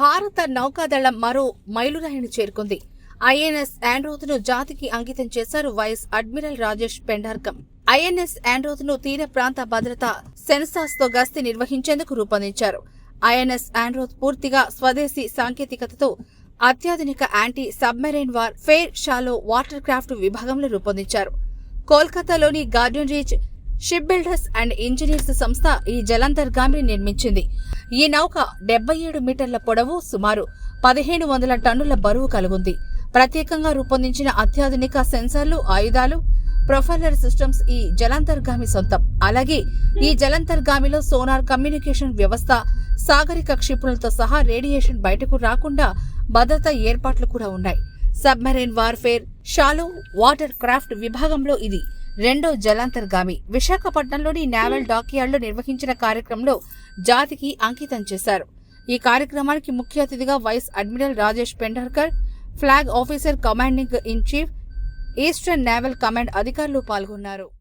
భారత నౌకాదళం మరో మైలురాయిని చేరుకుంది. ఐఎన్ఎస్ ఆండ్రోత్ను జాతికి అంకితం చేశారు vice admiral Rajesh Pendarkar. INS ఆండ్రోత్ను తీర ప్రాంత భద్రత సెన్సాస్తో గస్తీ నిర్వహించేందుకు రూపొందించారు. ఐఎన్ఎస్ ఆండ్రోత్ పూర్తిగా స్వదేశీ సాంకేతికతతో అత్యాధునిక anti submarine warfare shallow water craft విభాగంలో రూపొందించారు. కోల్కతాలోని garden reach ship builders and engineers సంస్థ ఈ జలంతర్గామిని నిర్మించింది. ఈ నౌక డెబ్బై ఏడు మీటర్ల పొడవు సుమారు పదిహేను వందల టన్నుల బరువు కలుగుంది. ప్రత్యేకంగా రూపొందించిన అత్యాధునిక సెన్సార్లు ఆయుధాలు ప్రొఫైలర్ సిస్టమ్స్ ఈ జలాంతర్గామి సొంతం. అలాగే ఈ జలాంతర్గామిలో సోనార్ కమ్యూనికేషన్ వ్యవస్థ సాగరిక క్షిపణులతో సహా రేడియేషన్ బయటకు రాకుండా భద్రతా ఏర్పాట్లు కూడా ఉన్నాయి. Submarine warfare shallow water craft విభాగంలో ఇది రెండో జలాంతర్గామి. విశాఖపట్నంలోని నావల్ డాక్యార్డ్లో నిర్వహించిన కార్యక్రమంలో జాతికి అంకితం చేశారు. ఈ కార్యక్రమానికి ముఖ్య అతిథిగా vice admiral Rajesh Pendarkar flag officer commanding in chief eastern naval command అధికారులు పాల్గొన్నారు.